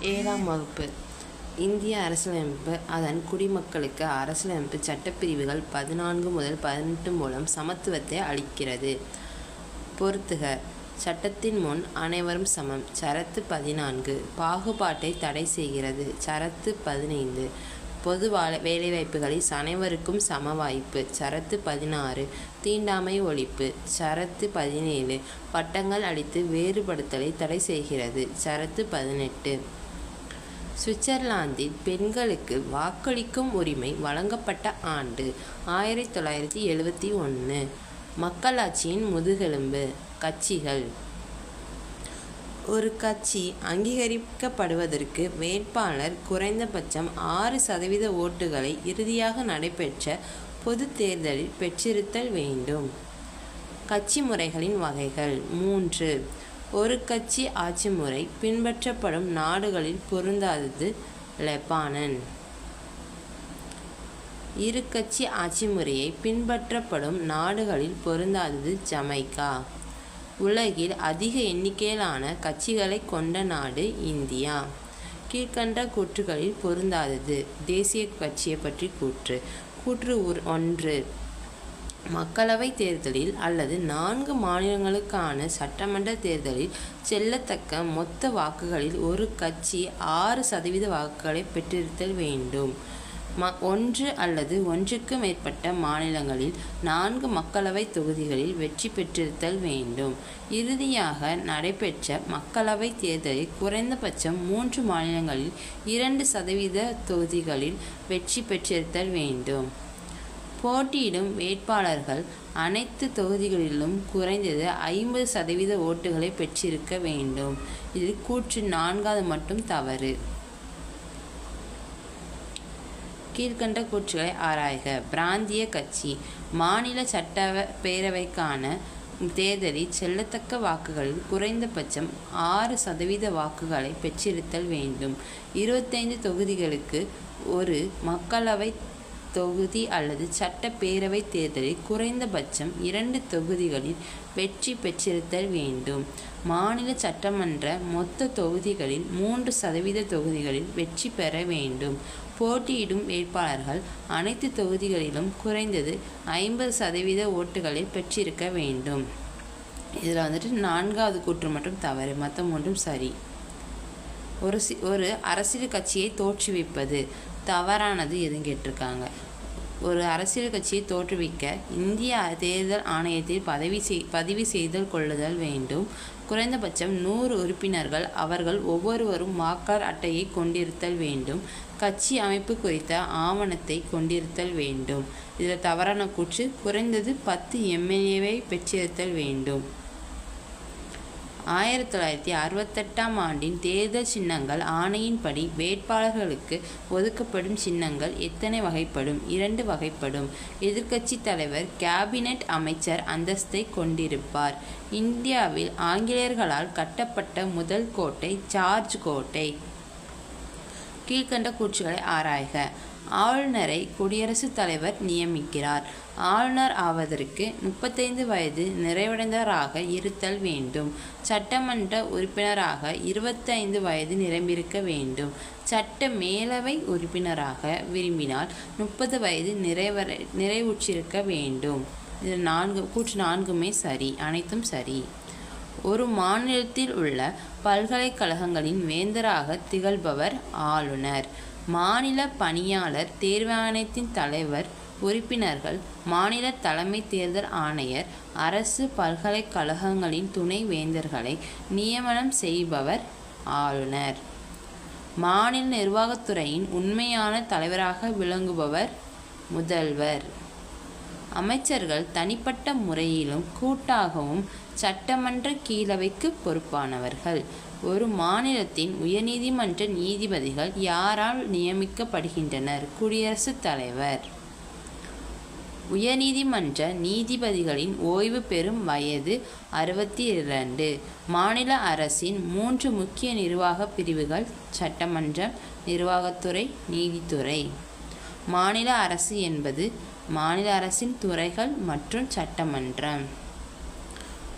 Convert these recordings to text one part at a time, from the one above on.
ஏழாம் வகுப்பு. இந்திய அரசியலமைப்பு அதன் குடிமக்களுக்கு அரசியலமைப்பு சட்டப்பிரிவுகள் பதினான்கு முதல் பதினெட்டு மூலம் சமத்துவத்தை அளிக்கிறது. பொறுத்துக. சட்டத்தின் முன் அனைவரும் சமம். சரத்து பதினான்கு. பாகுபாட்டை தடை செய்கிறது. சரத்து பதினைந்து. பொது வாழ வேலைவாய்ப்புகளில் அனைவருக்கும் சம வாய்ப்பு சரத்து பதினாறு. தீண்டாமை ஒழிப்பு. சரத்து பதினேழு. பட்டங்கள் அளித்து வேறுபடுத்தலை தடை செய்கிறது. சரத்து பதினெட்டு. சுவிட்சர்லாந்தில் பெண்களுக்கு வாக்களிக்கும் உரிமை வழங்கப்பட்ட ஆண்டு ஆயிரத்தி தொள்ளாயிரத்தி எழுவத்தி ஒன்று மக்களாட்சியின் முதுகெலும்பு. கட்சிகள். ஒரு கட்சி அங்கீகரிக்கப்படுவதற்கு வேட்பாளர் குறைந்தபட்சம் ஆறு சதவீத ஓட்டுகளை இறுதியாக நடைபெற்ற பொதுத் தேர்தலில் பெற்றிருத்தல் வேண்டும். கட்சி முறைகளின் வகைகள். மூன்று. ஒரு கட்சி ஆட்சி முறை பின்பற்றப்படும் நாடுகளில் பொருந்தாதது லெபானன். இரு கட்சி ஆட்சி முறையை பின்பற்றப்படும் நாடுகளில் பொருந்தாதது ஜமைக்கா. உலகில் அதிக எண்ணிக்கையிலான கட்சிகளை கொண்ட நாடு இந்தியா. கீழ்கண்ட கூற்றுகளில் பொருந்தாதது. தேசிய கட்சியை பற்றி கூற்று. கூற்று ஒன்று. மக்களவைத் தேர்தலில் அல்லது நான்கு மாநிலங்களுக்கான சட்டமன்ற தேர்தலில் செல்லத்தக்க மொத்த வாக்குகளில் ஒரு கட்சி ஆறு சதவீத வாக்குகளை பெற்றிருத்தல் வேண்டும். ம ஒன்று அல்லது ஒன்றுக்கு மேற்பட்ட மாநிலங்களில் நான்கு மக்களவைத் தொகுதிகளில் வெற்றி பெற்றிருத்தல் வேண்டும். இறுதியாக நடைபெற்ற மக்களவைத் தேர்தலில் குறைந்தபட்சம் மூன்று மாநிலங்களில் இரண்டு சதவீத தொகுதிகளில் வெற்றி பெற்றிருத்தல் வேண்டும். போட்டியிடும் வேட்பாளர்கள் அனைத்து தொகுதிகளிலும் குறைந்தது ஐம்பது சதவீத ஓட்டுகளை பெற்றிருக்க வேண்டும். இது கூற்று நான்காவது மட்டும் தவறு. கீழ்கண்ட கூற்றுகளை ஆராய்க. பிராந்திய கட்சி மாநில சட்ட பேரவைக்கான தேர்தலில் செல்லத்தக்க வாக்குகளில் குறைந்தபட்சம் ஆறு சதவீத வாக்குகளை பெற்றிருத்தல் வேண்டும். இருபத்தைந்து தொகுதிகளுக்கு ஒரு மக்களவை தொகுதி அல்லது சட்டப்பேரவை தேர்தலில் குறைந்தபட்சம் இரண்டு தொகுதிகளில் வெற்றி பெற்றிருத்தல் வேண்டும். மாநில சட்டமன்ற மொத்த தொகுதிகளில் மூன்று சதவீத தொகுதிகளில் வெற்றி பெற வேண்டும். போட்டியிடும் வேட்பாளர்கள் அனைத்து தொகுதிகளிலும் குறைந்தது ஐம்பது சதவீத ஓட்டுகளை பெற்றிருக்க வேண்டும். இதில் வந்துட்டு நான்காவது கூற்று மட்டும் தவறு மற்ற மூன்றும் சரி. ஒரு சி ஒரு அரசியல் கட்சியை தோற்றுவிப்பது தவறானது எதுவும் கேட்டிருக்காங்க. ஒரு அரசியல் கட்சியை தோற்றுவிக்க இந்திய தேர்தல் ஆணையத்தில் பதவி செய் பதிவு செய்தல் கொள்ளுதல் வேண்டும். குறைந்தபட்சம் நூறு உறுப்பினர்கள் அவர்கள் ஒவ்வொருவரும் வாக்காளர் அட்டையை கொண்டிருத்தல் வேண்டும். கட்சி அமைப்பு குறித்த ஆவணத்தை கொண்டிருத்தல் வேண்டும். இதில் தவறான கூற்று குறைந்தது பத்து எம்எல்ஏவை பெற்றிருத்தல் வேண்டும். ஆயிரத்தி தொள்ளாயிரத்தி அறுபத்தெட்டாம் ஆண்டின் தேர்தல் சின்னங்கள் ஆணையின்படி வேட்பாளர்களுக்கு ஒதுக்கப்படும் சின்னங்கள் எத்தனை வகைப்படும்? இரண்டு வகைப்படும். எதிர்க்கட்சி தலைவர் கேபினெட் அமைச்சர் அந்தஸ்தை கொண்டிருப்பார். இந்தியாவில் ஆங்கிலேயர்களால் கட்டப்பட்ட முதல் கோட்டை சார்ஜ் கோட்டை. கீழ்கண்ட கூற்றுகளை ஆராய்க. ஆளுநரை குடியரசுத் தலைவர் நியமிக்கிறார். ஆளுநர் ஆவதற்கு முப்பத்தைந்து வயது நிறைவடைந்தவராக இருத்தல் வேண்டும். சட்டமன்ற உறுப்பினராக இருபத்தைந்து வயது நிரம்பியிருக்க வேண்டும். சட்ட மேலவை உறுப்பினராக விரும்பினால் முப்பது வயது நிறைவரை நிறைவுற்றிருக்க வேண்டும். இது நான்கு கூற்று நான்குமே சரி அனைத்தும் சரி. ஒரு மாநிலத்தில் உள்ள பல்கலைக்கழகங்களின் வேந்தராக திகழ்பவர் ஆளுநர். மாநில பணியாளர் தேர்வாணையத்தின் தலைவர் உறுப்பினர்கள் மாநில தலைமை தேர்தல் ஆணையர் அரசு பல்கலைக்கழகங்களின் துணை வேந்தர்களை நியமனம் செய்பவர் ஆளுநர். மாநில நிர்வாகத்துறையின் உண்மையான தலைவராக விளங்குபவர் முதல்வர். அமைச்சர்கள் தனிப்பட்ட முறையிலும் கூட்டாகவும் சட்டமன்ற கீழவைக்கு பொறுப்பானவர்கள். ஒரு மாநிலத்தின் உயர்நீதிமன்ற நீதிபதிகள் யாரால் நியமிக்கப்படுகின்றனர்? குடியரசுத் தலைவர். உயர்நீதிமன்ற நீதிபதிகளின் ஓய்வு பெறும் வயது அறுபத்தி இரண்டு மாநில அரசின் மூன்று முக்கிய நிர்வாக பிரிவுகள் சட்டமன்றம் நிர்வாகத்துறை நீதித்துறை. மாநில அரசு என்பது மாநில அரசின் துறைகள் மற்றும் சட்டமன்றம்.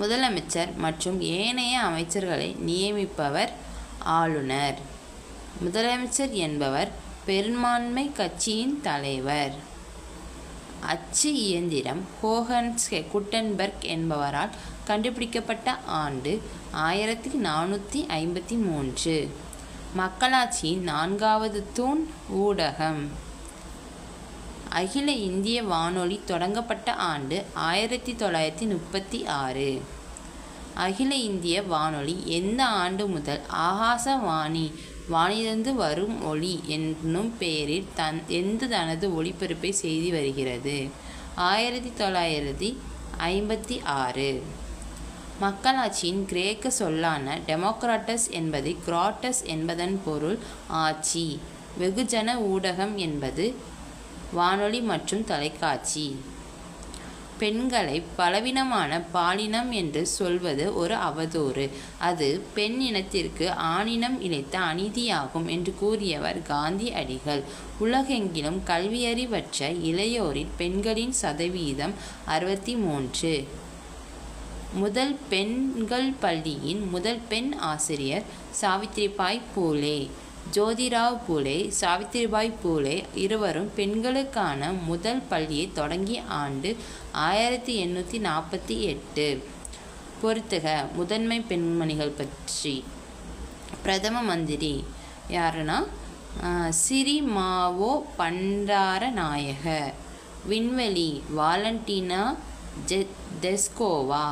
முதலமைச்சர் மற்றும் ஏனைய அமைச்சர்களை நியமிப்பவர் ஆளுநர். முதலமைச்சர் என்பவர் பெரும்பான்மை கட்சியின் தலைவர். அச்சு இயந்திரம் ஹோகன்ஸ் குட்டன்பர்க் என்பவரால் கண்டுபிடிக்கப்பட்ட ஆண்டு ஆயிரத்தி நானூற்றி ஐம்பத்தி மூன்று. மக்களாட்சியின் நான்காவது தூண் ஊடகம். அகில இந்திய வானொலி தொடங்கப்பட்ட ஆண்டு ஆயிரத்தி தொள்ளாயிரத்தி முப்பத்தி ஆறு. அகில இந்திய வானொலி எந்த ஆண்டு முதல் ஆகாசவாணி வானிலிருந்து வரும் ஒளி என்னும் பெயரில் தன் எந்த தனது ஒளிபரப்பை செய்து வருகிறது? ஆயிரத்தி தொள்ளாயிரத்தி ஐம்பத்தி ஆறு. மக்களாட்சியின் கிரேக்க சொல்லான டெமோக்ராட்டஸ் என்பது கிராட்டஸ் என்பதன் பொருள் ஆட்சி வெகுஜன ஊடகம் என்பது வானொலி மற்றும் தொலைக்காட்சி. பெண்களை பலவீனமான பாலினம் என்று சொல்வது ஒரு அவதூறு. அது பெண் இனத்திற்கு ஆணினம் இழைத்த அநீதியாகும் என்று கூறியவர் காந்தி அடிகள். உலகெங்கிலும் கல்வியறிவற்ற இளையோரில் பெண்களின் சதவீதம் அறுபத்தி மூன்று முதல் பெண்கள் பள்ளியின் முதல் பெண் ஆசிரியர் சாவித்ரிபாய் பூலே. ஜோதிராவ் பூலே சாவித்திரிபாய் பூலே இருவரும் பெண்களுக்கான முதல் பள்ளியை தொடங்கிய ஆண்டு ஆயிரத்தி எண்ணூற்றி நாற்பத்தி எட்டு. பொறுத்துக முதன்மை பெண்மணிகள் பற்றி. பிரதம மந்திரி யாருன்னா? சிறிமாவோ பண்டார நாயக விண்வெளி வாலண்டினா ஜெ டெஸ்கோவா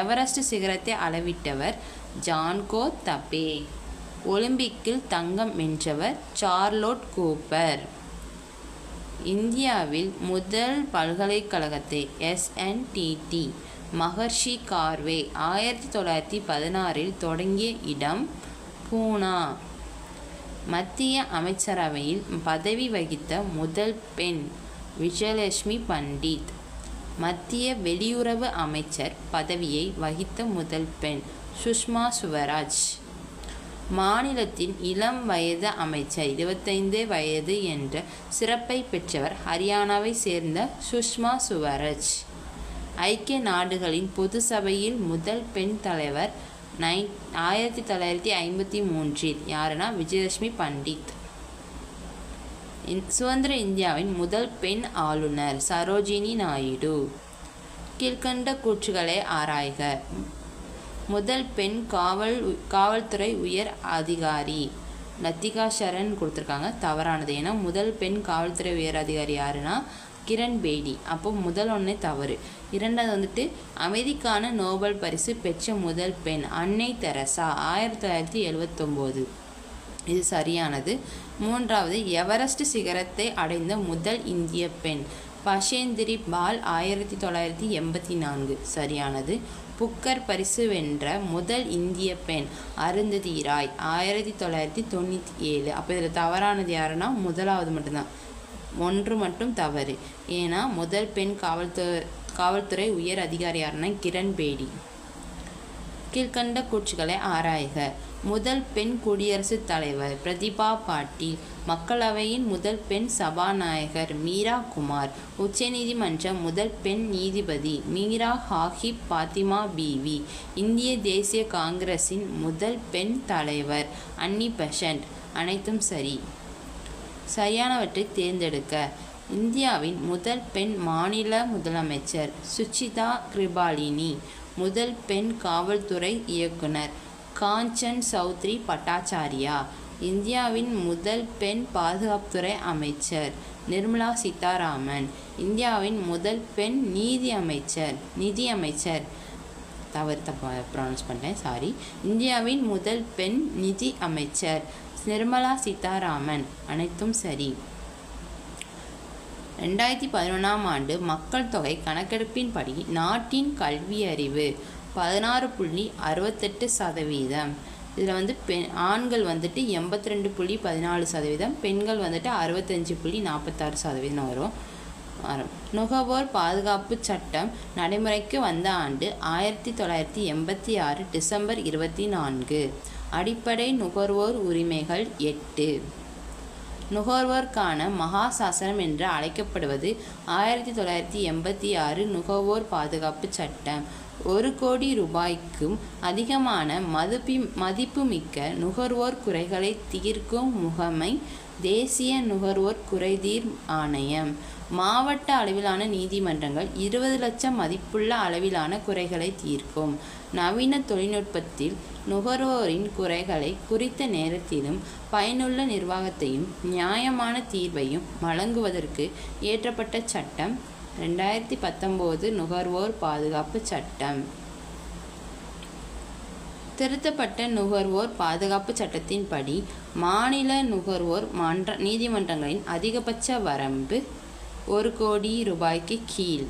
எவரெஸ்ட் சிகரத்தை அளவிட்டவர் ஜான்கோ தபே. ஒலிம்பிக்கில் தங்கம் வென்றவர் சார்லோட் கூப்பர். இந்தியாவில் முதல் பல்கலைக்கழகத்தை எஸ்என்டிடி மகர்ஷி கார்வே ஆயிரத்தி தொள்ளாயிரத்தி பதினாறில் தொடங்கிய இடம் பூனா. மத்திய அமைச்சரவையில் பதவி வகித்த முதல் பெண் விஜயலட்சுமி பண்டிட் மத்திய வெளியுறவு அமைச்சர் பதவியை வகித்த முதல் பெண் சுஷ்மா சுவராஜ். மாநிலத்தின் இளம் வயது அமைச்சர் இருபத்தைந்து வயது என்ற சிறப்பை பெற்றவர் ஹரியானாவை சேர்ந்த சுஷ்மா சுவராஜ். ஐக்கிய நாடுகளின் பொது சபையில் முதல் பெண் தலைவர் நைன் ஆயிரத்தி தொள்ளாயிரத்தி ஐம்பத்தி மூன்றில் யாருன்னா? விஜயலட்சுமி பண்டித். சுதந்திர இந்தியாவின் முதல் பெண் ஆளுநர் சரோஜினி நாயுடு. கீழ்கண்ட கூற்றுகளை ஆராய்க. முதல் பெண் காவல் காவல்துறை உயர் அதிகாரி. லத்திகா சரண் கொடுத்துருக்காங்க. தவறானது. ஏன்னா முதல் பெண் காவல்துறை உயர் அதிகாரி யாருன்னா கிரண் பேடி. அப்போ முதல் ஒன்றே தவறு. இரண்டாவது வந்துட்டு அமைதிக்கான நோபல் பரிசு பெற்ற முதல் பெண் அன்னை தெரசா ஆயிரத்தி தொள்ளாயிரத்தி எழுவத்தொம்போது. இது சரியானது. மூன்றாவது எவரெஸ்ட் சிகரத்தை அடைந்த முதல் இந்திய பெண் பஷேந்திரி பால் ஆயிரத்தி தொள்ளாயிரத்தி எண்பத்தி நான்கு. சரியானது. புக்கர் பரிசு வென்ற முதல் இந்திய பெண் அருந்ததி ராய் ஆயிரத்தி தொள்ளாயிரத்தி தொண்ணூற்றி ஏழு அப்போ இதில் தவறானது யாருன்னா முதலாவது மட்டும்தான். ஒன்று மட்டும் தவறு. ஏன்னா முதல் பெண் காவல்துறை காவல்துறை உயர் அதிகாரி யாருன்னா கிரண் பேடி. கீழ்கண்ட கூற்றுகளை ஆராய்க. முதல் பெண் குடியரசுத் தலைவர் பிரதிபா பாட்டீல் மக்களவையின் முதல் பெண் சபாநாயகர் மீரா குமார் உச்சநீதிமன்ற முதல் பெண் நீதிபதி மீரா ஹாகிப் பாத்திமா பீவி இந்திய தேசிய காங்கிரஸின் முதல் பெண் தலைவர் அன்னி பெஷன்ட் அனைத்தும் சரி. சரியானவற்றை தேர்ந்தெடுக்க இந்தியாவின் முதல் பெண் மாநில முதலமைச்சர் சுச்சிதா கிருபாலினி முதல் பெண் காவல்துறை இயக்குனர் காஞ்சன் சௌத்ரி பட்டாச்சாரியா இந்தியாவின் முதல் பெண் பாதுகாப்புத்துறை அமைச்சர் நிர்மலா சீதாராமன். இந்தியாவின் முதல் பெண் நீதி அமைச்சர் நிதி அமைச்சர். தவறு தப்பாக ப்ரொனவுன்ஸ் பண்ணிட்டேன் சாரி இந்தியாவின் முதல் பெண் நிதி அமைச்சர் நிர்மலா சீதாராமன். அனைத்தும் சரி. ரெண்டாயிரத்தி பதினொன்றாம் ஆண்டு மக்கள் தொகை கணக்கெடுப்பின்படி நாட்டின் கல்வியறிவு பதினாறு புள்ளி அறுபத்தெட்டு சதவீதம். இதில் வந்து பெண் ஆண்கள் வந்துட்டு எண்பத்தி ரெண்டு புள்ளி பதினாலு சதவீதம் பெண்கள் வந்துட்டு அறுபத்தஞ்சு புள்ளி நாற்பத்தாறு சதவீதம் வரும். வரும். நுகர்வோர் பாதுகாப்பு சட்டம் நடைமுறைக்கு வந்த ஆண்டு ஆயிரத்தி தொள்ளாயிரத்தி எண்பத்தி ஆறு டிசம்பர் இருபத்தி நான்கு. அடிப்படை நுகர்வோர் உரிமைகள் எட்டு. நுகர்வோர்க்கான மகா சாசனம் என்று அழைக்கப்படுவது ஆயிரத்தி தொள்ளாயிரத்தி எண்பத்தி ஆறு நுகர்வோர் பாதுகாப்பு சட்டம். ஒரு கோடி ரூபாய்க்கும் அதிகமான மதிப்பி மதிப்புமிக்க நுகர்வோர் குறைகளை தீர்க்கும் முகமை தேசிய நுகர்வோர் குறைதீர் ஆணையம். மாவட்ட அளவிலான நீதிமன்றங்கள் இருபது லட்சம் மதிப்புள்ள அளவிலான குறைகளை தீர்க்கும். நவீன தொழில்நுட்பத்தில் நுகர்வோரின் குறைகளை குறித்த நேரத்திலும் பயனுள்ள நிர்வாகத்தையும் நியாயமான தீர்வையும் வழங்குவதற்கு இயற்றப்பட்ட சட்டம் ரெண்டாயிரத்தி பத்தொம்போது நுகர்வோர் பாதுகாப்பு சட்டம். திருத்தப்பட்ட நுகர்வோர் பாதுகாப்பு சட்டத்தின்படி மாநில நுகர்வோர் மன்ற நீதிமன்றங்களின் அதிகபட்ச வரம்பு ஒரு கோடி ரூபாய்க்கு கீழ்.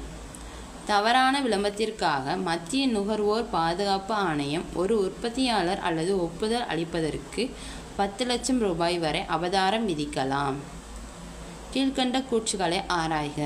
தவறான விளம்பரத்திற்காக மத்திய நுகர்வோர் பாதுகாப்பு ஆணையம் ஒரு உற்பத்தியாளர் அல்லது ஒப்புதல் அளிப்பதற்கு பத்து லட்சம் ரூபாய் வரை அபதாரம் விதிக்கலாம். கீழ்கண்ட கூற்றுகளை ஆராய்க.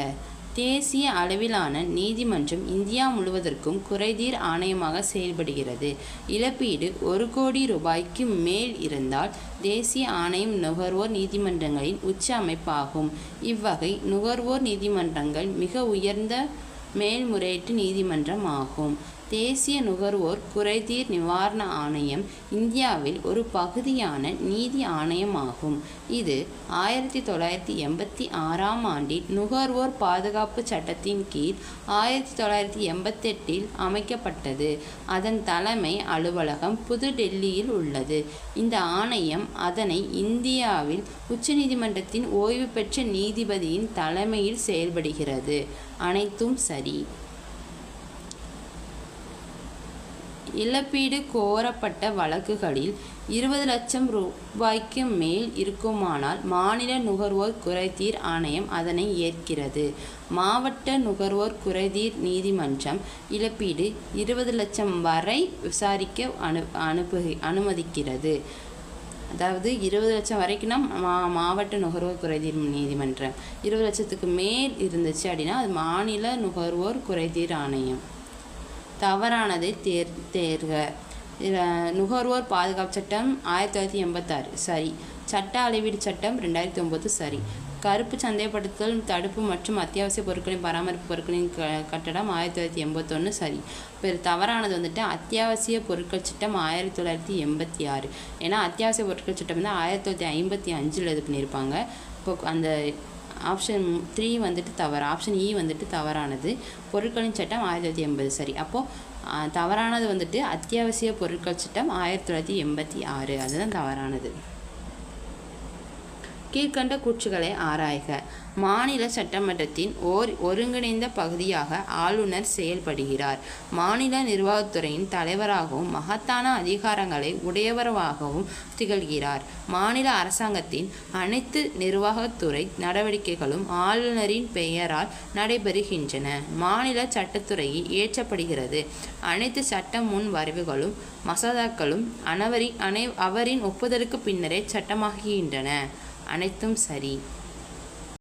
தேசிய அளவிலான நீதிமன்றம் இந்தியா முழுவதற்கும் குறைதீர் ஆணையமாக செயல்படுகிறது. இழப்பீடு ஒரு கோடி ரூபாய்க்கு மேல் இருந்தால் தேசிய ஆணையம் நுகர்வோர் நீதிமன்றங்களின் உச்ச அமைப்பாகும். இவ்வகை நுகர்வோர் நீதிமன்றங்கள் மிக உயர்ந்த மேல்முறையீட்டு நீதிமன்றம் ஆகும் தேசிய நுகர்வோர் குறைதீர் நிவாரண ஆணையம் இந்தியாவில் ஒரு பகுதியான நீதி ஆணையமாகும். இது ஆயிரத்தி தொள்ளாயிரத்தி எண்பத்தி ஆறாம் ஆண்டில் நுகர்வோர் பாதுகாப்பு சட்டத்தின் கீழ் ஆயிரத்தி தொள்ளாயிரத்தி எண்பத்தெட்டில் அமைக்கப்பட்டது. அதன் தலைமை அலுவலகம் புதுடெல்லியில் உள்ளது. இந்த ஆணையம் அதனை இந்தியாவில் உச்சநீதிமன்றத்தின் ஓய்வு பெற்ற நீதிபதியின் தலைமையில் செயல்படுகிறது. அனைத்தும் சரி. இழப்பீடு கோரப்பட்ட வழக்குகளில் இருபது லட்சம் ரூபாய்க்கு மேல் இருக்குமானால் மாநில நுகர்வோர் குறைதீர் ஆணையம் அதனை ஏற்கிறது. மாவட்ட நுகர்வோர் குறைதீர் நீதிமன்றம் இழப்பீடு இருபது லட்சம் வரை விசாரிக்க அனு அனுப்பு அனுமதிக்கிறது. அதாவது இருபது லட்சம் வரைக்கும்னா மா மாவட்ட நுகர்வோர் குறைதீர் நீதிமன்றம். இருபது லட்சத்துக்கு மேல் இருந்துச்சு அப்படின்னா அது மாநில நுகர்வோர் குறைதீர் ஆணையம். தவறானதை தேர் தேர்க. நுகர்வோர் பாதுகாப்பு சட்டம் ஆயிரத்தி தொள்ளாயிரத்தி எண்பத்தாறு. சரி. சட்ட அளவீடு சட்டம் ரெண்டாயிரத்தி ஒம்பது சரி. கருப்பு சந்தைப்படுத்தல் தடுப்பு மற்றும் அத்தியாவசிய பொருட்களின் பராமரிப்பு பொருட்களின் க கட்டடம் ஆயிரத்தி தொள்ளாயிரத்தி எண்பத்தொன்று சரி. இப்போ தவறானது வந்துட்டு அத்தியாவசிய பொருட்கள் சட்டம் ஆயிரத்தி தொள்ளாயிரத்தி எண்பத்தி ஆறு. ஏன்னா அத்தியாவசிய பொருட்கள் சட்டம் வந்து ஆயிரத்தி தொள்ளாயிரத்தி ஐம்பத்தி அஞ்சில் இது பண்ணியிருப்பாங்க இப்போ அந்த ஆப்ஷன் த்ரீ வந்துட்டு தவறு ஆப்ஷன் இ வந்துட்டு தவறானது. பொருட்களின் சட்டம் ஆயிரத்தி தொள்ளாயிரத்தி எண்பது சரி. அப்போது தவறானது வந்துட்டு அத்தியாவசிய பொருட்கள் சட்டம் ஆயிரத்தி தொள்ளாயிரத்தி எண்பத்தி ஆறு. அதுதான் தவறானது. கீழ்கண்ட கூற்றுகளை ஆராய்க. மாநில சட்டமன்றத்தின் ஓர் ஒருங்கிணைந்த பகுதியாக ஆளுநர் செயல்படுகிறார். மாநில நிர்வாகத்துறையின் தலைவராகவும் மகத்தான அதிகாரங்களை உடையவராகவும் திகழ்கிறார். மாநில அரசாங்கத்தின் அனைத்து நிர்வாகத்துறை நடவடிக்கைகளும் ஆளுநரின் பெயரால் நடைபெறுகின்றன. மாநில சட்டத்துறையில் இயற்றப்படுகிறது. அனைத்து சட்ட முன் வரைவுகளும் மசோதாக்களும் அனவரி அனை அவரின் ஒப்புதலுக்கு பின்னரே சட்டமாகின்றன அனைத்தும் சரி.